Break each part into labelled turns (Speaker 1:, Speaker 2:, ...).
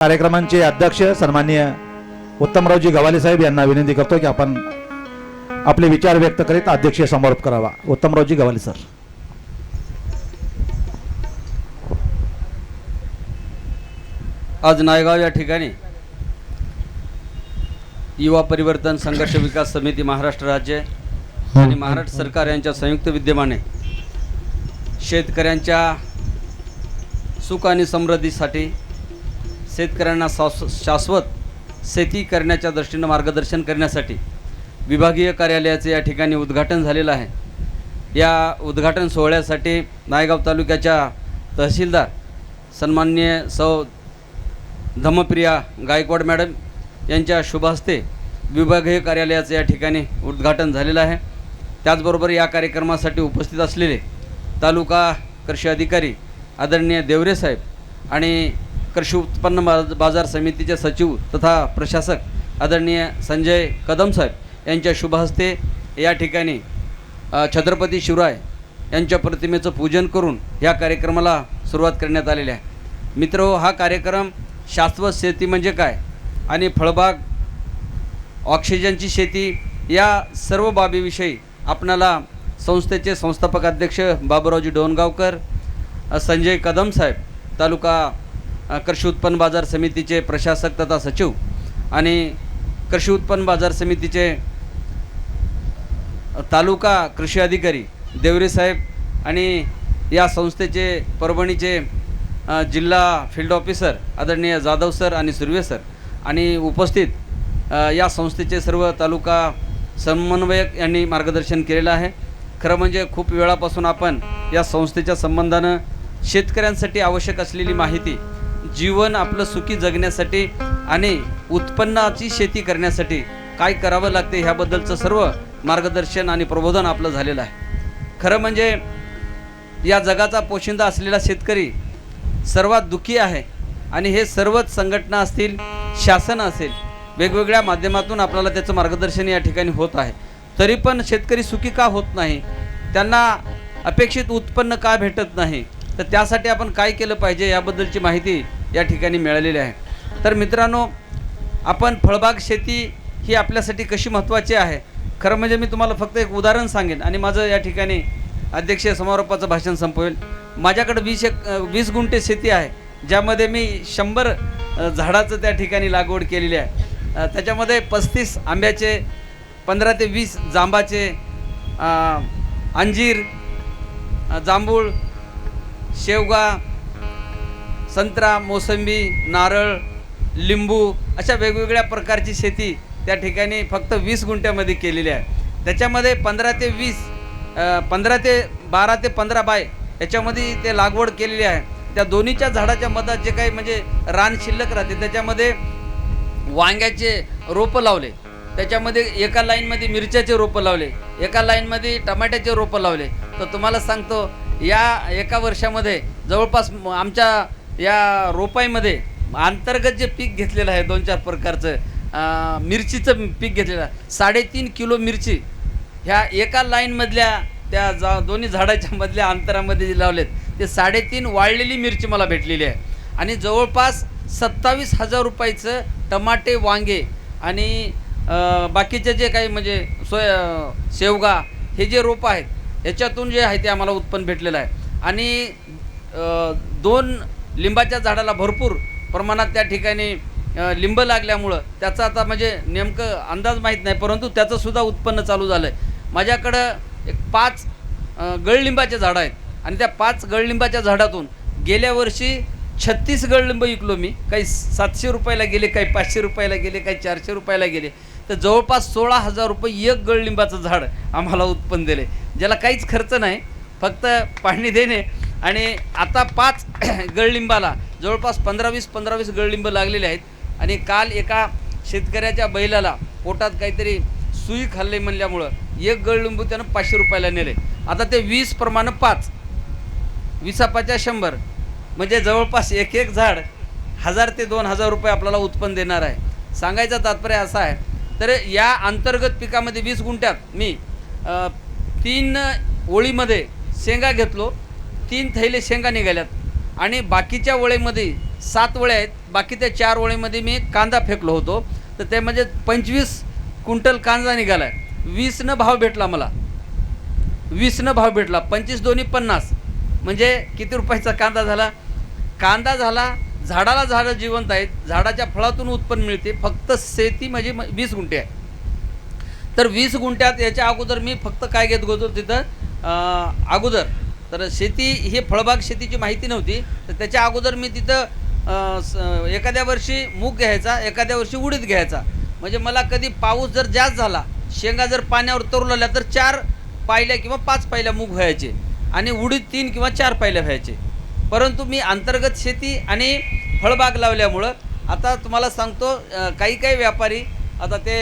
Speaker 1: कार्यक्रमांचे अध्यक्ष सन्माननीय उत्तमरावजी गवाले साहेब यांना विनंती करतो की आपण आपले विचार व्यक्त करीत अध्यक्षीय समारोप करावा. उत्तमरावजी गवाले सर.
Speaker 2: आज नायगाव या ठिकाणी युवा परिवर्तन संघर्ष विकास समिती महाराष्ट्र राज्य आणि महाराष्ट्र सरकार यांच्या संयुक्त विद्यमाने शेतकऱ्यांच्या सुख आणि समृद्धीसाठी शेतकऱ्यांना शास शाश्वत शेती करण्याच्या दृष्टीनं मार्गदर्शन करण्यासाठी विभागीय कार्यालयाचे या ठिकाणी उद्घाटन झालेलं आहे. या उद्घाटन सोहळ्यासाठी नायगाव तालुक्याच्या तहसीलदार सन्मान्य सौ धमप्रिया गायकवाड मॅडम यांच्या शुभ हस्ते विभागीय कार्यालयाचं या ठिकाणी उद्घाटन झालेलं आहे. त्याचबरोबर या कार्यक्रमासाठी उपस्थित असलेले तालुका कृषी अधिकारी आदरणीय देवरे साहेब आणि कृषी उत्पन्न बाजार समितीचे सचिव तथा प्रशासक आदरणीय संजय कदम साहेब यांच्या शुभहस्ते या ठिकाणी छत्रपती शिवराय यांच्या प्रतिमेचं पूजन करून या कार्यक्रमाला सुरुवात करण्यात आलेली आहे. मित्र हो, हा कार्यक्रम शाश्वत शेती म्हणजे काय आणि फळबाग ऑक्सिजनची शेती या सर्व बाबीविषयी आपणाला संस्थेचे संस्थापक अध्यक्ष बाबुरावजी डोनगावकर संजय कदम साहेब तालुका कृषी उत्पन्न बाजार समितीचे प्रशासक तथा सचिव आणि कृषी उत्पन्न बाजार समितीचे तालुका कृषी अधिकारी देवरे साहेब आणि या संस्थेचे परभणीचे जिल्हा फील्ड ऑफिसर आदरणीय जाधव सर आणि सुर्वे सर आणि उपस्थित या संस्थेचे सर्व तालुका समन्वयक यांनी मार्गदर्शन केलेलं आहे. खरं म्हणजे खूप वेळापासून आपण या संस्थेच्या संबंधानं शेतकऱ्यांसाठी आवश्यक असलेली माहिती जीवन आपलं सुखी जगण्यासाठी आणि उत्पन्नाची शेती करण्यासाठी काय करावं लागते ह्याबद्दलचं सर्व मार्गदर्शन आणि प्रबोधन आपलं झालेलं आहे. खरं म्हणजे या जगाचा पोशिंदा असलेला शेतकरी सर्वात दुःखी आहे आणि हे सर्वच संघटना असतील शासन असेल वेगवेगळ्या माध्यमातून आपल्याला त्याचं मार्गदर्शन या ठिकाणी होत आहे. तरी पण शेतकरी सुखी का होत नाही? त्यांना अपेक्षित उत्पन्न का भेटत नाही? तर त्यासाठी आपण काय केलं पाहिजे याबद्दलची माहिती या ठिकाणी मिळालेली आहे. तर मित्रांनो आपण फळबाग शेती ही आपल्यासाठी कशी महत्त्वाची आहे? खरं म्हणजे मी तुम्हाला फक्त एक उदाहरण सांगेन आणि माझं या ठिकाणी अध्यक्षीय समारोपाचं भाषण संपवेल. माझ्याकडे वीस एक वीस गुंठे शेती आहे ज्यामध्ये मी शंभर झाडाचं त्या ठिकाणी लागवड केलेली आहे. त्याच्यामध्ये पस्तीस आंब्याचे पंधरा ते वीस जांबाचे अंजीर जांभूळ शेवगा संत्रा मोसंबी नारळ लिंबू अशा वेगवेगळ्या प्रकारची शेती त्या ठिकाणी फक्त वीस गुंठ्यामध्ये केलेली आहे. त्याच्यामध्ये पंधरा ते वीस पंधरा ते बारा ते पंधरा बाय याच्यामध्ये ते लागवड केलेली आहे. त्या दोन्हीच्या झाडाच्या मधात जे काही म्हणजे रान शिल्लक राहते त्याच्यामध्ये वांग्याचे रोपं लावले. त्याच्यामध्ये एका लाईनमध्ये मिरच्याचे रोपं लावले. एका लाईनमध्ये टमाट्याचे रोपं लावले. तर तुम्हाला सांगतो या एका वर्षामध्ये जवळपास म- आमच्या या रोपाईमध्ये अंतर्गत जे पीक घेतलेलं आहे दोन चार प्रकारचं मिरचीचं पीक घेतलेलं आहे. साडेतीन किलो मिरची ह्या एका लाईनमधल्या त्या जा दोन्ही झाडाच्या मधल्या अंतरामध्ये जे लावलेत ते साडेतीन वाळलेली मिरची मला भेटलेली आहे. आणि जवळपास सत्तावीस हजार रुपयाचं टमाटे वांगे आणि बाकीचे जे काही म्हणजे सोय शेवगा हे जे रोपं आहेत याच्यातून जे आहे ते आम्हाला उत्पन्न भेटलेलं आहे. आणि दोन लिंबाच्या झाडाला भरपूर प्रमाणात त्या ठिकाणी लिंब लागल्यामुळं त्याचा आता म्हणजे नेमकं अंदाज माहीत नाही परंतु त्याचंसुद्धा उत्पन्न चालू झालं आहे माझ्याकडं एक पाच गळलिंबाचे झाडं आहेत. आणि त्या पाच गळलिंबाच्या झाडातून गेल्या वर्षी छत्तीस गळलिंब विकलो मी. काही सातशे रुपयाला गेले काही पाचशे रुपयाला गेले काही चारशे रुपयाला गेले. तर जवळपास सोळा हजार रुपये एक गळलिंबाचं झाड आम्हाला उत्पन्न दिले. ज्याला काहीच खर्च नाही फक्त पाणी देणे. आणि आता पाच गळलिंबाला जवळपास पंधरा वीस पंधरा वीस गळलिंब लागलेले आहेत. आणि काल एका शेतकऱ्याच्या बैलाला पोटात काहीतरी सुई खाल्ली म्हणल्यामुळं एक गळलिंबू त्यानं पाचशे रुपयाला नेले. आता ते वीस प्रमाणे पाच. विसापाच्या शंभर. म्हणजे जवळपास एक एक झाड हजार ते दोन हजार रुपये आपल्याला उत्पन्न देणार आहे. सांगायचं तात्पर्य असं आहे तर या अंतर्गत पिकामध्ये वीस गुंठ्यात मी तीन ओळीमध्ये शेंगा घेतलो तीन थैले शेंगा निघाल्यात. आणि बाकीच्या ओळीमध्ये सात ओळ्या आहेत बाकी त्या चार ओळीमध्ये मी कांदा फेकलो होतो. तर ते म्हणजे पंचवीस क्विंटल कांदा निघाला. आहे वीसनं भाव भेटला मला. वीसनं भाव भेटला. पंचवीस दोन्ही पन्नास. म्हणजे किती रुपयाचा कांदा झाला? कांदा झाला झाडाला झाडं जिवंत आहेत झाडाच्या फळातून उत्पन्न मिळते फक्त शेती म्हणजे म- वीस गुंठे आहे. तर वीस गुंठ्यात याच्या अगोदर मी फक्त काय घेत होतो तिथं अगोदर तर शेती ही फळबाग शेतीची माहिती नव्हती तर त्याच्या अगोदर मी तिथं स- एखाद्या वर्षी मूग घ्यायचा एखाद्या वर्षी उडीद घ्यायचा. म्हणजे मला कधी पाऊस जर जास्त झाला शेंगा जर पाण्यावर तरु तर चार पायल्या किंवा पाच पायल्या मूग व्हायचे आणि उडीद तीन किंवा चार पायल्या व्हायचे. परंतु मी अंतर्गत शेती आणि फळबाग लावल्यामुळं. आता तुम्हाला सांगतो काही काही व्यापारी आता ते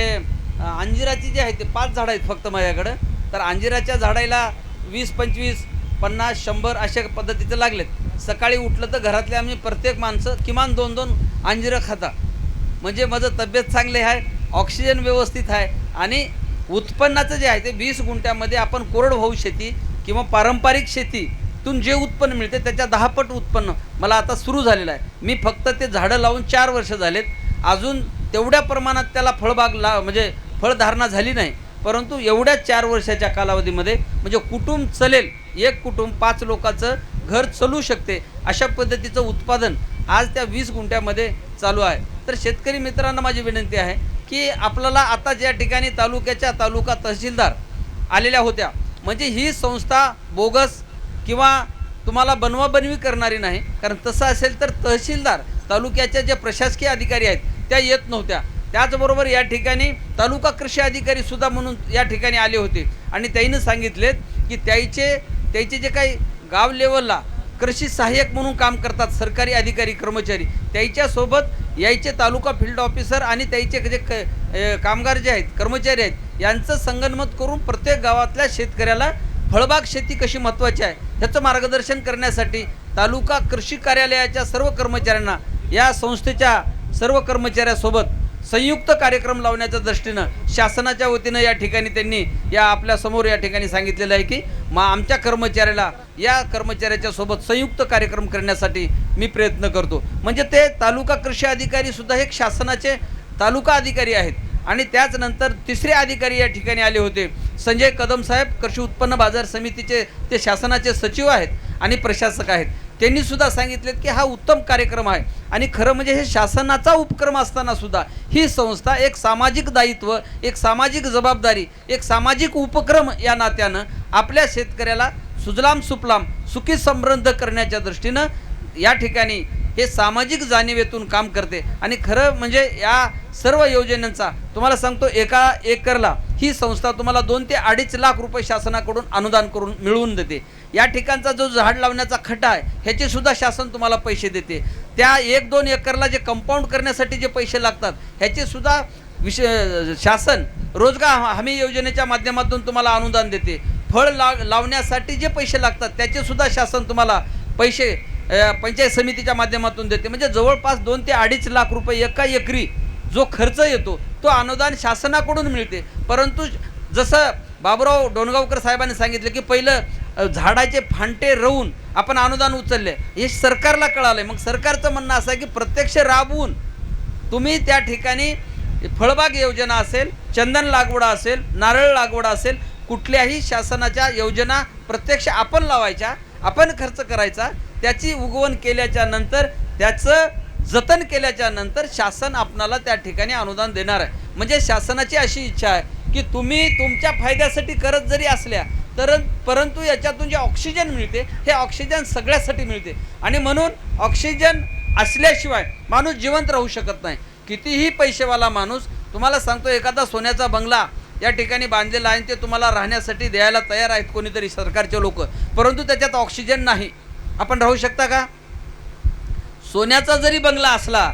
Speaker 2: अंजिराची जे आहे ते पाच झाडं आहेत फक्त माझ्याकडं. तर अंजिराच्या झाडाला वीस पंचवीस पन्नास शंभर अशा पद्धतीचं लागलेत. सकाळी उठलं तर घरातले आम्ही प्रत्येक माणसं किमान दोन दोन अंजिरं खाता म्हणजे माझं तब्येत चांगली आहे ऑक्सिजन व्यवस्थित आहे आणि उत्पन्नाचं जे आहे ते वीस गुंठ्यामध्ये आपण कोरडवाहू शेती किंवा पारंपरिक शेती त्यातून जे उत्पन्न मिळते त्याच्या दहापट उत्पन्न मला आता सुरू झालेलं आहे. मी फक्त ते झाडं लावून चार वर्ष झालेत. अजून तेवढ्या प्रमाणात त्याला फळबाग ला म्हणजे फळधारणा झाली नाही. परंतु एवढ्या चार वर्षाच्या कालावधीमध्ये म्हणजे कुटुंब चलेल एक कुटुंब पाच लोकांचं घर चालू शकते अशा पद्धतीचं उत्पादन आज त्या वीस गुंठ्यामध्ये चालू आहे. तर शेतकरी मित्रांना माझी विनंती आहे की आपल्याला आता ज्या ठिकाणी तालुक्याच्या तालुका तहसीलदार आलेल्या होत्या म्हणजे ही संस्था बोगस किंवा तुम्हाला बनवाबनवी करणारी नाही कारण तसं असेल तर तहसीलदार तालुक्याच्या जे प्रशासकीय अधिकारी आहेत त्या येत नव्हत्या. त्याचबरोबर या ठिकाणी तालुका कृषी अधिकारी सुद्धा म्हणून या ठिकाणी आले होते. आणि त्यांनी सांगितलेत की त्याचे त्याचे जे काही गाव लेवलला कृषी सहाय्यक म्हणून काम करतात सरकारी अधिकारी कर्मचारी त्याच्यासोबत यायचे तालुका फील्ड ऑफिसर आणि त्याचे जे क कामगार जे आहेत कर्मचारी आहेत यांचं संगनमत करून प्रत्येक गावातल्या शेतकऱ्याला फळबाग शेती कशी महत्त्वाची आहे ह्याचं मार्गदर्शन करण्यासाठी तालुका कृषी कार्यालयाच्या सर्व कर्मचाऱ्यांना या संस्थेच्या सर्व कर्मचाऱ्यासोबत संयुक्त कार्यक्रम लावण्याच्या दृष्टीनं शासनाच्या वतीनं या ठिकाणी त्यांनी या आपल्यासमोर या ठिकाणी सांगितलेलं आहे की मा आमच्या कर्मचाऱ्याला या कर्मचाऱ्याच्या सोबत संयुक्त कार्यक्रम करण्यासाठी मी प्रयत्न करतो. म्हणजे ते तालुका कृषी अधिकारी सुद्धा हे शासनाचे तालुका अधिकारी आहेत. आणि त्याचनंतर तिसरे अधिकारी या ठिकाणी आले होते. संजय कदम साहेब कृषी उत्पन्न बाजार समितीचे ते शासनाचे सचिव आहेत आणि प्रशासक आहेत. त्यांनी सुद्धा सांगितलेत की हा उत्तम कार्यक्रम आहे. आणि खरं म्हणजे हे शासनाचा उपक्रम असताना सुद्धा ही संस्था एक सामाजिक दायित्व एक सामाजिक जबाबदारी एक सामाजिक उपक्रम या नात्यानं आपल्या शेतकऱ्याला सुजलाम सुफलाम सुखी समृद्ध करण्याच्या दृष्टीनं या ठिकाणी हे सामाजिक जाणीवेतून काम करते. आणि खरं म्हणजे या सर्व योजनांचा तुम्हाला सांगतो एका एकरला ही संस्था तुम्हाला दोन ते अडीच लाख रुपये शासनाकडून अनुदान करून मिळवून देते. या ठिकाणचा जो झाड लावण्याचा खटा आहे ह्याचे सुद्धा शासन तुम्हाला पैसे देते. त्या एक दोन एकरला जे कंपाऊंड करण्यासाठी जे पैसे लागतात ह्याचे सुद्धा शासन रोजगार हमी योजनेच्या माध्यमातून तुम्हाला अनुदान देते. फळ लाव लावण्यासाठी जे पैसे लागतात त्याचे सुद्धा शासन तुम्हाला पैसे पंचायत समितीच्या माध्यमातून देते. म्हणजे जवळपास दोन ते अडीच लाख रुपये एका एकरी जो खर्च येतो तो अनुदान शासनाकडून मिळते. परंतु जसं बाबुराव डोणगावकर साहेबांनी सांगितलं की पहिलं झाडाचे फांटे रवून आपण अनुदान उचलले. हे सरकारला कळालं मग सरकारचं म्हणणं असं आहे की प्रत्यक्ष राबवून तुम्ही त्या ठिकाणी फळबाग योजना असेल चंदन लागवड असेल नारळ लागवड असेल कुठल्याही शासनाच्या योजना प्रत्यक्ष आपण लावायच्या आपण खर्च करायचा त्याची उगवण केल्याच्यानंतर त्याचं जतन केल्याच्यानंतर शासन आपणाला त्या ठिकाणी अनुदान देणार आहे. म्हणजे शासनाची अशी इच्छा आहे की तुम्ही तुमच्या फायद्यासाठी करत जरी असल्या तर परंतु याच्यातून जे ऑक्सिजन मिळते हे ऑक्सिजन सगळ्यासाठी मिळते. आणि म्हणून ऑक्सिजन असल्याशिवाय माणूस जिवंत राहू शकत नाही. कितीही पैसेवाला माणूस तुम्हाला सांगतो एखादा सोन्याचा बंगला या ठिकाणी बांधलेला आहे आणि ते तुम्हाला राहण्यासाठी द्यायला तयार आहेत कोणीतरी सरकारचे लोक. परंतु त्याच्यात ऑक्सिजन नाही. आपण राहू शकता का? सोन्याचा जरी बंगला असला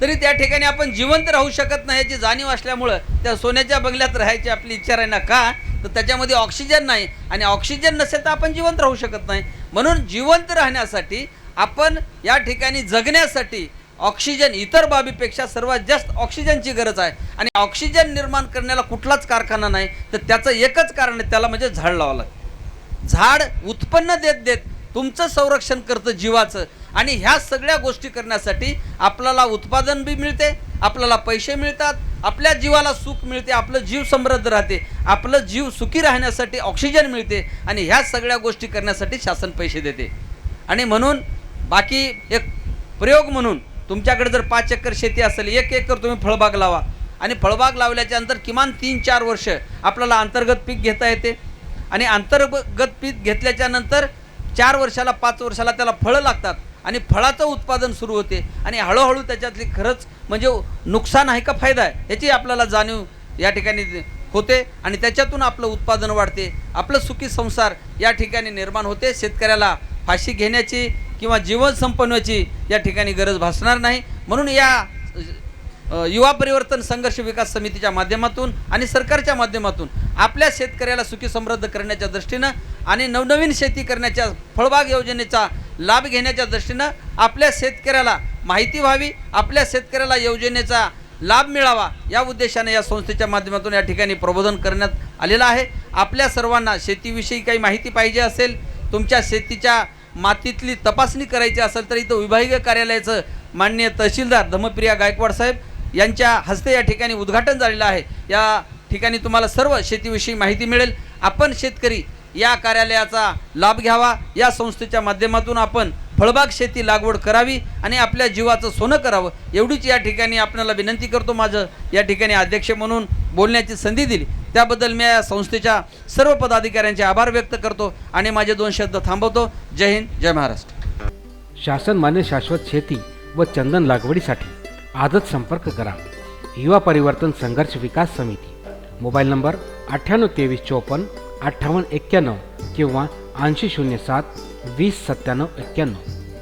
Speaker 2: तरी त्या ठिकाणी आपण जिवंत राहू शकत नाही याची जाणीव असल्यामुळं त्या सोन्याच्या बंगल्यात राहायची आपली इच्छा आहे ना का? तर त्याच्यामध्ये ऑक्सिजन नाही आणि ऑक्सिजन नसेल तर आपण जिवंत राहू शकत नाही. म्हणून जिवंत राहण्यासाठी आपण या ठिकाणी जगण्यासाठी ऑक्सिजन इतर बाबीपेक्षा सर्वात जास्त ऑक्सिजनची गरज आहे. आणि ऑक्सिजन निर्माण करण्याला कुठलाच कारखाना नाही तर त्याचं एकच कारण आहे त्याला म्हणजे झाड लावावं लागतं. झाड उत्पन्न देत देत तुमचं संरक्षण करतं जीवाचं. आणि ह्या सगळ्या गोष्टी करण्यासाठी आपल्याला उत्पादन बी मिळते आपल्याला पैसे मिळतात आपल्या जीवाला सुख मिळते आपलं जीव समृद्ध राहते आपलं जीव सुखी राहण्यासाठी ऑक्सिजन मिळते आणि ह्या सगळ्या गोष्टी करण्यासाठी शासन पैसे देते. आणि म्हणून बाकी एक प्रयोग म्हणून तुमच्याकडे जर पाच एकर शेती असेल एक एकर तुम्ही फळबाग लावा. आणि फळबाग लावल्याच्या नंतर किमान तीन चार वर्ष आपल्याला अंतर्गत पीक घेता येते. आणि अंतर्गत पीक घेतल्याच्या नंतर चार वर्षाला पाच वर्षाला त्याला फळं लागतात. आणि फळाचं उत्पादन सुरू होते. आणि हळूहळू त्याच्यातली खरंच म्हणजे नुकसान आहे का फायदा आहे ह्याची आपल्याला जाणीव या ठिकाणी होते. आणि त्याच्यातून आपलं उत्पादन वाढते. आपलं सुखी संसार या ठिकाणी निर्माण होते. शेतकऱ्याला फाशी घेण्याची किंवा जीवन संपवण्याची या ठिकाणी गरज भासणार नाही. म्हणून या युवा परिवर्तन संघर्ष विकास समितीच्या माध्यमातून आणि सरकारच्या माध्यमातून आपल्या शेतकऱ्याला सुखी समृद्ध करण्याच्या दृष्टीनं आणि नवनवीन शेती करण्याच्या फळबाग योजनेचा लाभ घेण्याच्या दृष्टीनं आपल्या शेतकऱ्याला माहिती व्हावी आपल्या शेतकऱ्याला योजनेचा लाभ मिळावा या उद्देशाने या संस्थेच्या माध्यमातून या ठिकाणी प्रबोधन करण्यात आलेलं आहे. आपल्या सर्वांना शेतीविषयी काही माहिती पाहिजे असेल तुमच्या शेतीच्या मातीतली तपासणी करायची असेल तर इथं विभागीय कार्यालयाचं माननीय तहसीलदार धमप्रिया गायकवाड साहेब यांच्या हस्ते या ठिकाणी उद्घाटन झालेलं आहे. या ठिकाणी तुम्हाला सर्व शेतीविषयी माहिती मिळेल. आपण शेतकरी या कार्यालयाचा लाभ घ्यावा. या संस्थेच्या माध्यमातून आपण फळबाग शेती लागवड करावी आणि आपल्या जीवाचं सोनं करावं. एवढीच या ठिकाणी आपल्याला विनंती करतो माझं. या ठिकाणी अध्यक्ष म्हणून बोलण्याची संधी दिली. त्याबद्दल मी या संस्थेच्या सर्व पदाधिकाऱ्यांचे आभार व्यक्त करतो आणि माझे दोन शब्द थांबवतो. जय हिंद जय महाराष्ट्र.
Speaker 3: शासन मान्य शाश्वत शेती व चंदन लागवडीसाठी आजच संपर्क करा. युवा परिवर्तन संघर्ष विकास समिती. मोबाईल नंबर अठ्ठ्याण्णव तेवीस चोपन्न अठ्ठावन्न एक्क्याण्णव किंवा ऐंशी शून्य सात वीस सत्त्याण्णव एक्क्याण्णव.